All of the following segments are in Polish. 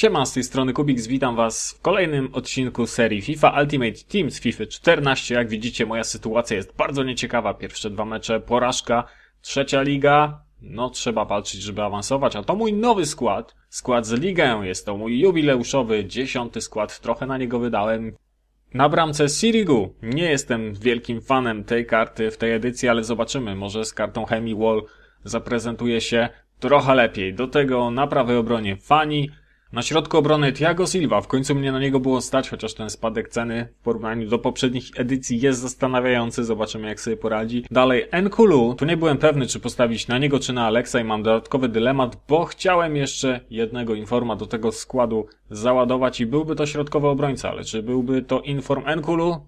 Siema, z tej strony Kubik, witam was w kolejnym odcinku serii FIFA Ultimate Team z FIFA 14. Jak widzicie, moja sytuacja jest bardzo nieciekawa. Pierwsze dwa mecze, porażka, trzecia liga, no trzeba walczyć, żeby awansować, a to mój nowy skład, skład z ligę, jest to mój jubileuszowy, dziesiąty skład, trochę na niego wydałem. Na bramce Sirigu. Nie jestem wielkim fanem tej karty w tej edycji, ale zobaczymy, może z kartą Hemi Wall zaprezentuje się trochę lepiej. Do tego na prawej obronie Fani, na środku obrony Thiago Silva. W końcu mnie na niego było stać, chociaż ten spadek ceny w porównaniu do poprzednich edycji jest zastanawiający. Zobaczymy jak sobie poradzi. Dalej Nkulu. Tu nie byłem pewny, czy postawić na niego, czy na Alexa i mam dodatkowy dylemat, bo chciałem jeszcze jednego informa do tego składu załadować i byłby to środkowy obrońca, ale czy byłby to inform Nkulu?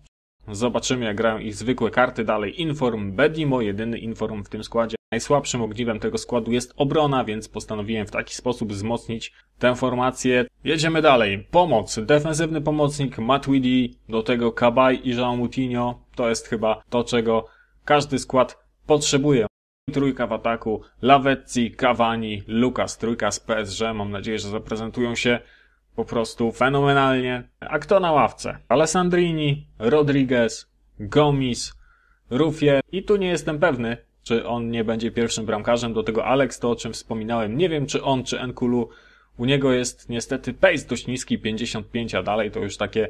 Zobaczymy jak grają ich zwykłe karty. Dalej Inform Bedimo, jedyny Inform w tym składzie. Najsłabszym ogniwem tego składu jest obrona, więc postanowiłem w taki sposób wzmocnić tę formację. Jedziemy dalej. Pomoc. Defensywny pomocnik Matuidi, do tego Kabaj i Jean Moutinho. To jest chyba to, czego każdy skład potrzebuje. Trójka w ataku, Lavezzi, Cavani, Lucas, trójka z PSG. Mam nadzieję, że zaprezentują się po prostu fenomenalnie. A kto na ławce? Alessandrini, Rodriguez, Gomis, Rufie i tu nie jestem pewny, czy on nie będzie pierwszym bramkarzem. Do tego Alex, to o czym wspominałem. Nie wiem, czy on, czy Enkulu. U niego jest niestety pace dość niski, 55, a dalej to już takie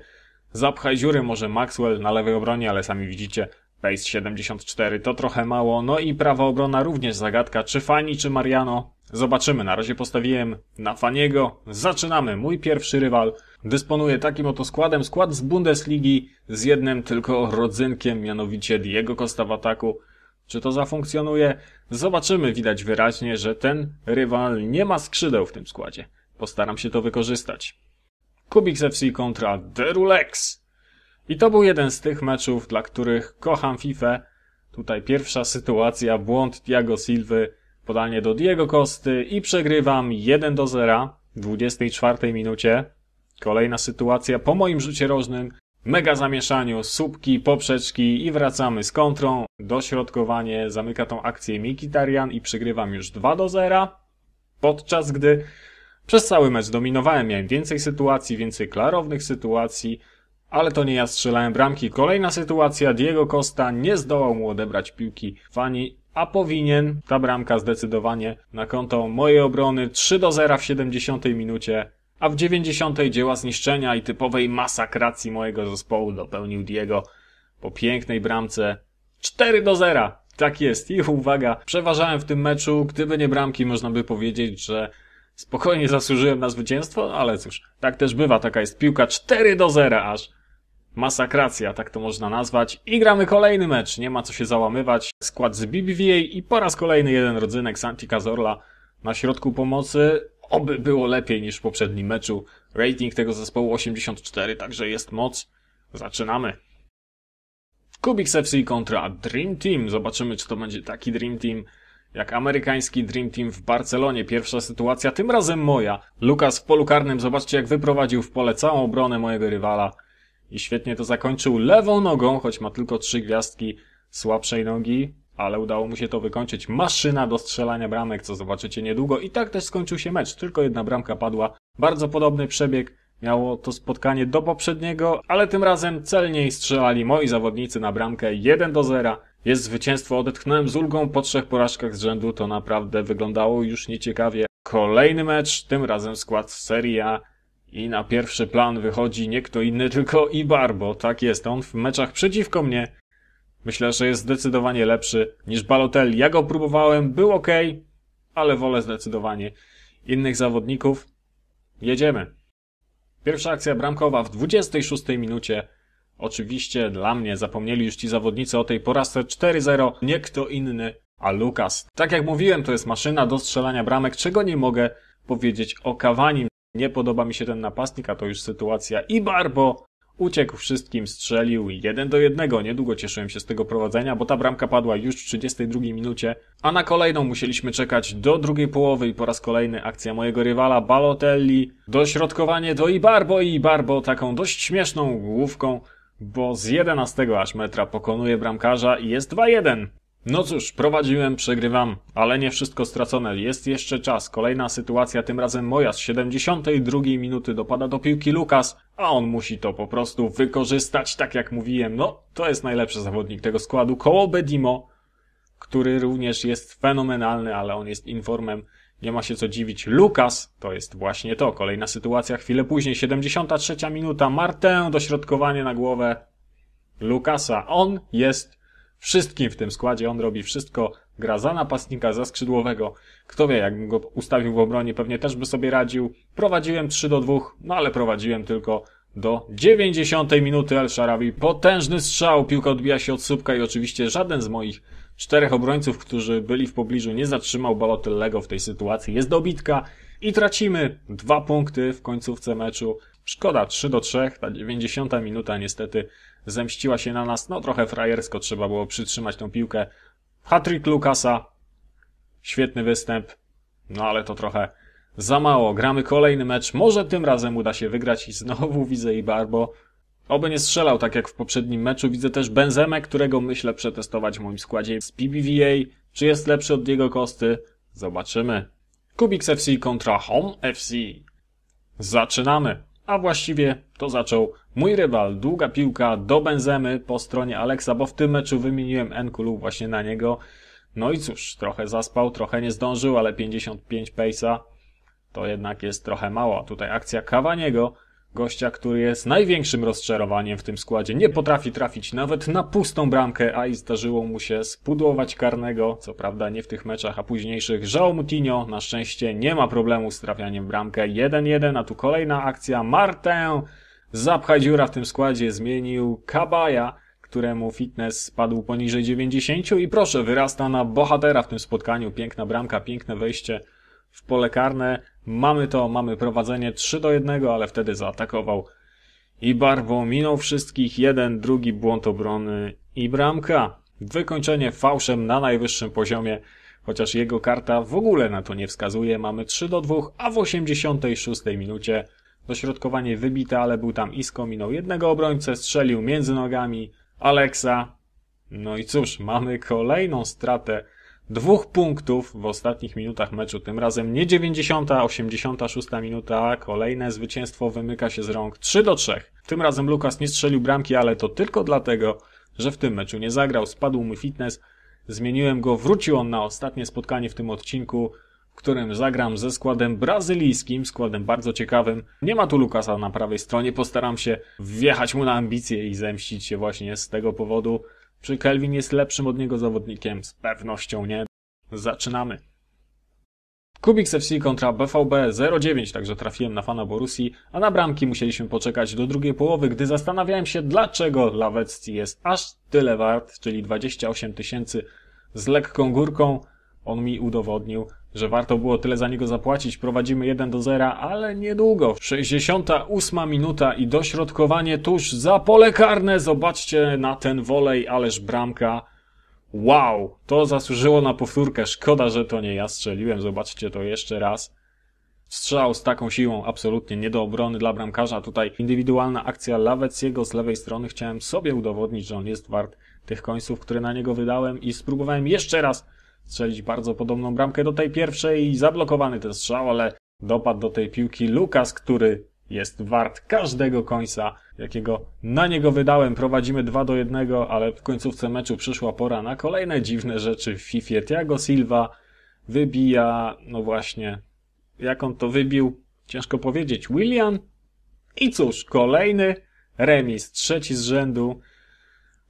zapchaj dziury. Może Maxwell na lewej obronie, ale sami widzicie, pace 74 to trochę mało. No i prawa obrona również zagadka. Czy Fani, czy Mariano? Zobaczymy. Na razie postawiłem na Faniego. Zaczynamy. Mój pierwszy rywal dysponuje takim oto składem. Skład z Bundesligi z jednym tylko rodzynkiem, mianowicie Diego Costa w ataku. Czy to zafunkcjonuje? Zobaczymy. Widać wyraźnie, że ten rywal nie ma skrzydeł w tym składzie. Postaram się to wykorzystać. Kubiks FC kontra Derulex. I to był jeden z tych meczów, dla których kocham FIFA. Tutaj pierwsza sytuacja, błąd Thiago Silwy, podanie do Diego Kosty i przegrywam 1 do 0 w 24 minucie. Kolejna sytuacja po moim rzucie rożnym mega zamieszaniu, słupki, poprzeczki i wracamy z kontrą. Dośrodkowanie zamyka tą akcję Mikitarian i przegrywam już 2 do 0. Podczas gdy przez cały mecz dominowałem, miałem więcej sytuacji, więcej klarownych sytuacji, ale to nie ja strzelałem bramki. Kolejna sytuacja, Diego Costa nie zdołał mu odebrać piłki Fani, a powinien. Ta bramka zdecydowanie na konto mojej obrony 3 do 0 w 70 minucie a w 90. dzieła zniszczenia i typowej masakracji mojego zespołu dopełnił Diego po pięknej bramce 4 do 0. Tak jest. I uwaga, przeważałem w tym meczu. Gdyby nie bramki, można by powiedzieć, że spokojnie zasłużyłem na zwycięstwo, ale cóż, tak też bywa. Taka jest piłka 4 do 0 aż. Masakracja, tak to można nazwać. I gramy kolejny mecz. Nie ma co się załamywać. Skład z BBVA i po raz kolejny jeden rodzynek Santi Cazorla na środku pomocy. Oby było lepiej niż w poprzednim meczu. Rating tego zespołu 84, także jest moc. Zaczynamy. Kubiks FC kontra Dream Team. Zobaczymy, czy to będzie taki Dream Team jak amerykański Dream Team w Barcelonie. Pierwsza sytuacja, tym razem moja. Lukas w polu karnym, zobaczcie jak wyprowadził w pole całą obronę mojego rywala. I świetnie to zakończył lewą nogą, choć ma tylko trzy gwiazdki słabszej nogi ale udało mu się to wykończyć. Maszyna do strzelania bramek, co zobaczycie niedługo. I tak też skończył się mecz. Tylko jedna bramka padła. Bardzo podobny przebieg miało to spotkanie do poprzedniego, ale tym razem celniej strzelali moi zawodnicy na bramkę 1 do 0. Jest zwycięstwo, odetchnąłem z ulgą po trzech porażkach z rzędu, to naprawdę wyglądało już nieciekawie. Kolejny mecz, tym razem skład Serie A i na pierwszy plan wychodzi nie kto inny, tylko Ibarbo. Tak jest, on w meczach przeciwko mnie Myślę, że jest zdecydowanie lepszy niż Balotelli. Ja go próbowałem, był ok, ale wolę zdecydowanie innych zawodników. Jedziemy. Pierwsza akcja bramkowa w 26 minucie. Oczywiście dla mnie zapomnieli już ci zawodnicy o tej porażce 4-0. Nie kto inny, a Lukas. Tak jak mówiłem, to jest maszyna do strzelania bramek, czego nie mogę powiedzieć o Kawanim. Nie podoba mi się ten napastnik, a to już sytuacja i Barbo Uciekł wszystkim, strzelił 1 do 1. Niedługo cieszyłem się z tego prowadzenia, bo ta bramka padła już w 32 minucie, a na kolejną musieliśmy czekać do drugiej połowy i po raz kolejny akcja mojego rywala Balotelli. Dośrodkowanie do Ibarbo i Ibarbo taką dość śmieszną główką, bo z 11 aż metra pokonuje bramkarza i jest 2-1. No cóż, prowadziłem, przegrywam, ale nie wszystko stracone. Jest jeszcze czas. Kolejna sytuacja, tym razem moja. Z 72 minuty dopada do piłki Lukas, a on musi to po prostu wykorzystać, tak jak mówiłem. No, to jest najlepszy zawodnik tego składu. Koło Bedimo, który również jest fenomenalny, ale on jest informem. Nie ma się co dziwić. Lukas to jest właśnie to. Kolejna sytuacja, chwilę później, 73 minuta. Martę, dośrodkowanie na głowę Lukasa. On jest wszystkim w tym składzie, on robi wszystko, gra za napastnika, za skrzydłowego. Kto wie, jakbym go ustawił w obronie, pewnie też by sobie radził. Prowadziłem 3 do 2, no ale prowadziłem tylko do 90 minuty El Sharawi. Potężny strzał, piłka odbija się od słupka i oczywiście żaden z moich czterech obrońców, którzy byli w pobliżu, nie zatrzymał Balotellego w tej sytuacji. Jest dobitka i tracimy dwa punkty w końcówce meczu. Szkoda, 3 do 3, ta 90 minuta niestety zemściła się na nas. No trochę frajersko trzeba było przytrzymać tą piłkę. Hattrick Lukasa. Świetny występ. No ale to trochę za mało. Gramy kolejny mecz. Może tym razem uda się wygrać i znowu widzę i Barbo. Oby nie strzelał tak jak w poprzednim meczu. Widzę też Benzemę, którego myślę przetestować w moim składzie z PBVA. Czy jest lepszy od Diego Kosty? Zobaczymy. Kubiks FC kontra Home FC. Zaczynamy. A właściwie to zaczął mój rywal. Długa piłka do Benzemy po stronie Alexa, bo w tym meczu wymieniłem Enkulu właśnie na niego. No i cóż, trochę zaspał, trochę nie zdążył, ale 55 pace'a to jednak jest trochę mało. Tutaj akcja Cavaniego Gościa, który jest największym rozczarowaniem w tym składzie. Nie potrafi trafić nawet na pustą bramkę, a i zdarzyło mu się spudłować karnego. Co prawda nie w tych meczach, a późniejszych. João Moutinho na szczęście nie ma problemu z trafianiem bramkę. 1-1, a tu kolejna akcja. Martę zapchaj dziura w tym składzie. Zmienił Kabaja, któremu fitness spadł poniżej 90 i proszę, wyrasta na bohatera w tym spotkaniu. Piękna bramka, piękne wejście w pole karne. Mamy to, mamy prowadzenie 3 do 1, ale wtedy zaatakował i Barbo minął wszystkich, jeden, drugi błąd obrony i bramka. Wykończenie fałszem na najwyższym poziomie, chociaż jego karta w ogóle na to nie wskazuje. Mamy 3 do 2, a w 86 minucie dośrodkowanie wybite, ale był tam Isko, minął jednego obrońcę, strzelił między nogami Alexa. No i cóż, mamy kolejną stratę dwóch punktów w ostatnich minutach meczu. Tym razem nie 90, 86 minuta. Kolejne zwycięstwo wymyka się z rąk 3 do 3. Tym razem Lukas nie strzelił bramki, ale to tylko dlatego, że w tym meczu nie zagrał. Spadł mu fitness. Zmieniłem go, wrócił on na ostatnie spotkanie w tym odcinku, w którym zagram ze składem brazylijskim, składem bardzo ciekawym. Nie ma tu Lukasa na prawej stronie, postaram się wjechać mu na ambicje i zemścić się właśnie z tego powodu. Czy Kelvin jest lepszym od niego zawodnikiem? Z pewnością nie. Zaczynamy. Kubiks FC kontra BVB 0-9, także trafiłem na fana Borusi, a na bramki musieliśmy poczekać do drugiej połowy, gdy zastanawiałem się, dlaczego Lawecki jest aż tyle wart, czyli 28 tysięcy z lekką górką. On mi udowodnił, że warto było tyle za niego zapłacić. Prowadzimy 1 do 0, ale niedługo. 68 minuta i dośrodkowanie tuż za pole karne. Zobaczcie na ten wolej, ależ bramka. Wow, to zasłużyło na powtórkę. Szkoda, że to nie ja strzeliłem. Zobaczcie to jeszcze raz. Strzał z taką siłą absolutnie nie do obrony dla bramkarza. Tutaj indywidualna akcja Laweciego z lewej strony. Chciałem sobie udowodnić, że on jest wart tych końców, które na niego wydałem i spróbowałem jeszcze raz strzelić bardzo podobną bramkę do tej pierwszej i zablokowany ten strzał, ale dopadł do tej piłki Lukas, który jest wart każdego końca, jakiego na niego wydałem. Prowadzimy 2 do 1, ale w końcówce meczu przyszła pora na kolejne dziwne rzeczy w FIFA. Thiago Silva wybija, no właśnie, jak on to wybił, ciężko powiedzieć, William. I cóż, kolejny remis, trzeci z rzędu.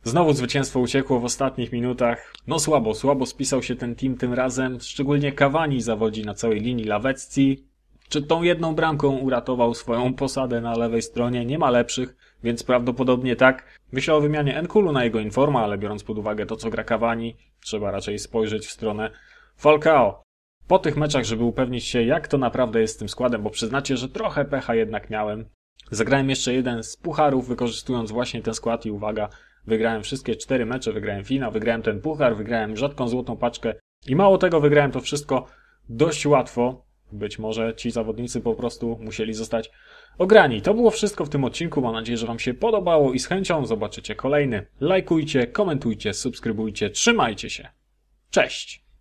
Znowu zwycięstwo uciekło w ostatnich minutach. No słabo, słabo spisał się ten team tym razem. Szczególnie Cavani zawodzi na całej linii Lawecki. Czy tą jedną bramką uratował swoją posadę na lewej stronie? Nie ma lepszych, więc prawdopodobnie tak. Myślę o wymianie Enkulu na jego informa, ale biorąc pod uwagę to, co gra Cavani, trzeba raczej spojrzeć w stronę Falcao. Po tych meczach, żeby upewnić się, jak to naprawdę jest z tym składem, bo przyznacie, że trochę pecha jednak miałem. Zagrałem jeszcze jeden z pucharów, wykorzystując właśnie ten skład i uwaga, Wygrałem wszystkie cztery mecze, wygrałem finał, wygrałem ten puchar, wygrałem rzadką złotą paczkę i mało tego, wygrałem to wszystko dość łatwo. Być może ci zawodnicy po prostu musieli zostać ograni. To było wszystko w tym odcinku. Mam nadzieję, że Wam się podobało i z chęcią zobaczycie kolejny. Lajkujcie, komentujcie, subskrybujcie. Trzymajcie się. Cześć!